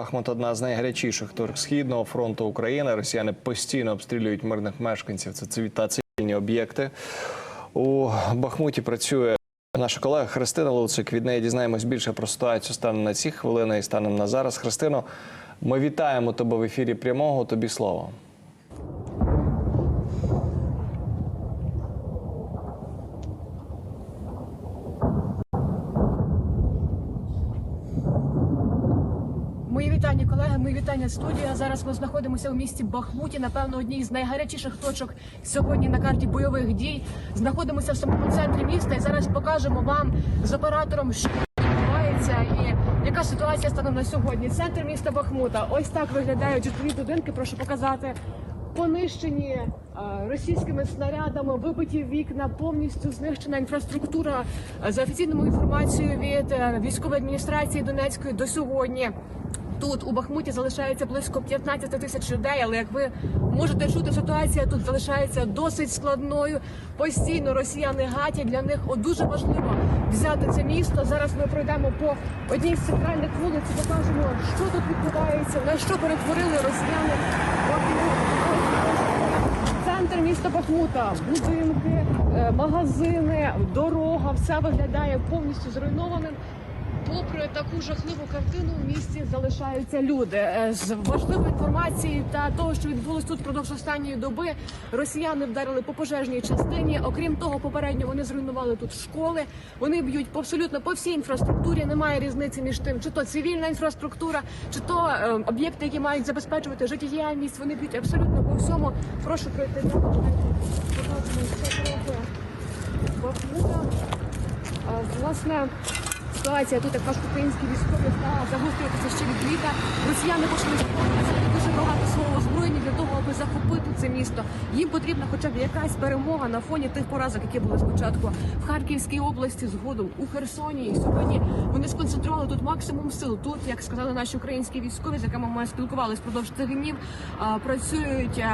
Бахмут одна з найгарячіших точок східного фронту України. Росіяни постійно обстрілюють мирних мешканців. Це та цивільні об'єкти. У Бахмуті працює наша колега Христина Луцик. Від неї дізнаємось більше про ситуацію станом на ці хвилини і станом на зараз. Христино, ми вітаємо тебе в ефірі прямого. Тобі слово. Мої вітання, колеги. Мої вітання студія. Зараз ми знаходимося у місті Бахмуті. Напевно, одній з найгарячіших точок сьогодні на карті бойових дій. Знаходимося в самому центрі міста і зараз покажемо вам з оператором, що відбувається і яка ситуація станом на сьогодні. Центр міста Бахмута. Ось так виглядають житлові будинки. Прошу показати. Понищені е, російськими снарядами, вибиті вікна, повністю знищена інфраструктура. Е, За офіційною інформацією від е, військової адміністрації Донецької до сьогодні. Тут у Бахмуті залишається близько 15 тисяч людей, але як ви можете чути, ситуація тут залишається досить складною. Постійно росіяни гатять для них о, дуже важливо взяти це місто. Зараз ми пройдемо по одній з центральних вулиць, і покажемо, що тут відбувається, на що перетворили росіяни. Центр міста Бахмута, будинки, е, магазини, дорога, все виглядає повністю зруйнованим. Попри таку жахливу картину, в місті залишаються люди. Е, З важливої інформації та того, що відбулось тут впродовж останньої доби, росіяни вдарили по пожежній частині. Окрім того, попередньо вони зруйнували тут школи. Вони б'ють по абсолютно по всій інфраструктурі. Немає різниці між тим, чи то цивільна інфраструктура, чи то е, об'єкти, які мають забезпечувати життєдіяльність. Вони б'ють абсолютно по всьому. Прошу пройти Бахмута. Е, Власне, ситуація тут, кажуть українські військові, стала загострюватися ще від літа. Росіяни почали дуже багато свого озброєння для того, аби захопити це місто. Їм потрібна хоча б якась перемога на фоні тих поразок, які були спочатку в Харківській області, згодом у Херсоні. І сьогодні вони сконцентрували тут максимум сил. Тут, як сказали наші українські військові, з якими ми спілкувалися впродовж цих днів, працюють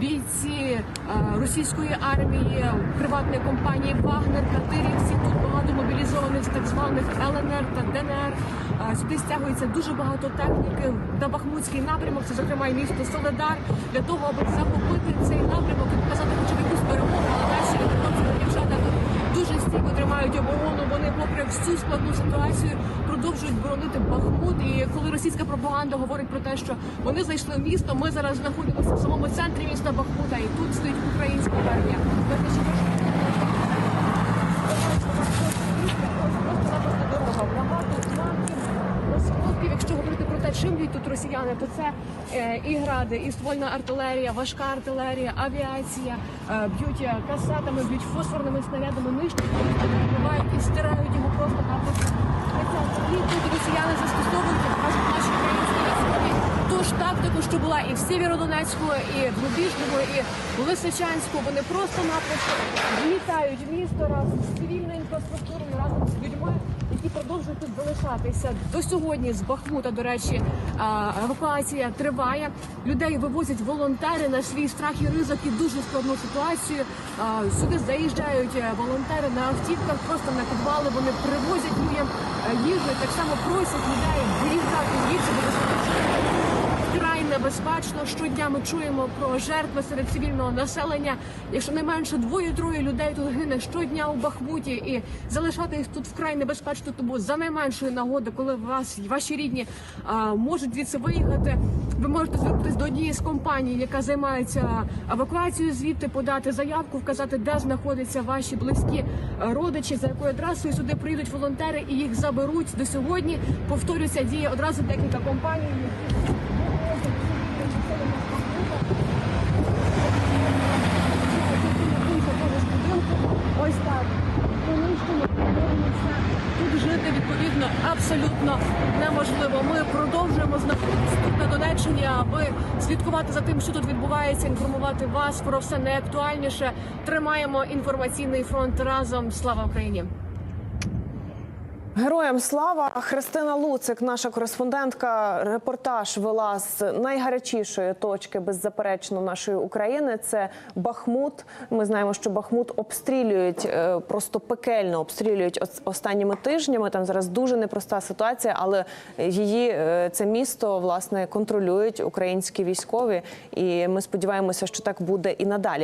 бійці російської армії, приватної компанії Вагнер, Катирівці. Тут з так званих ЛНР та ДНР. Сюди стягується дуже багато техніки на Бахмутський напрямок. Це зокрема і місто Соледар для того, аби захопити цей напрямок і показати хоча якусь перемогу. Але наші хлопці та дівчата тут дуже стійко тримають оборону. Вони, попри всю складну ситуацію, продовжують боронити Бахмут. І коли російська пропаганда говорить про те, що вони зайшли в місто, ми зараз знаходимося в самому центрі міста Бахмута, і тут стоїть українська армія. Давайте ще трошки Просто-напросто дорога. Багато уламків, осколків. Якщо говорити про те, чим б'ють тут то це е, і гради, і ствольна артилерія, важка артилерія, авіація, е, б'ють е, касетами, б'ють фосфорними снарядами, нищать, вбивають і стирають його просто-напросто. Хоча тут росіяни застосовують, кажуть наші українські військові, ту ж тактику, що була і в Сєвєродонецьку, і в Рубіжному, і в Лисичанську. Вони просто-напросто злітають в місто разом з цивільною інфраструктурою, разом з людьми, які продовжують тут залишатися. До сьогодні з Бахмута, до речі, евакуація триває. Людей вивозять волонтери на свій страх і ризик і дуже складну ситуацію. Сюди заїжджають е, волонтери на автівках, просто на підвали. Вони привозять людям е, їжу, і так само просять людей виїжджати бо вкрай небезпечно. Щодня ми чуємо про жертви серед цивільного населення. Якщо не менше двоє-троє людей тут гине щодня у Бахмуті, і залишатись тут вкрай небезпечно, тому за найменшої нагоди, коли вас ваші рідні а, можуть звідси виїхати, ви можете звернутися до однієї з компаній, яка займається евакуацією, звідти подати заявку, вказати, де знаходяться ваші близькі родичі, за якою адресою сюди приїдуть волонтери і їх заберуть до сьогодні. Повторюся, діє одразу декілька компаній. які Ось так. Тут жити відповідно абсолютно неможливо. Ми продовжуємо знаходитися тут на Донеччині, аби слідкувати за тим, що тут відбувається, інформувати вас про все найактуальніше. Тримаємо інформаційний фронт разом. Слава Україні! Героям слава Христина Луцик, наша кореспондентка, репортаж вела з найгарячішої точки, беззаперечно нашої України. Це Бахмут. Ми знаємо, що Бахмут обстрілюють е, просто пекельно обстрілюють ос- останніми тижнями. Там зараз дуже непроста ситуація, але її е, це місто власне контролюють українські військові, і ми сподіваємося, що так буде і надалі.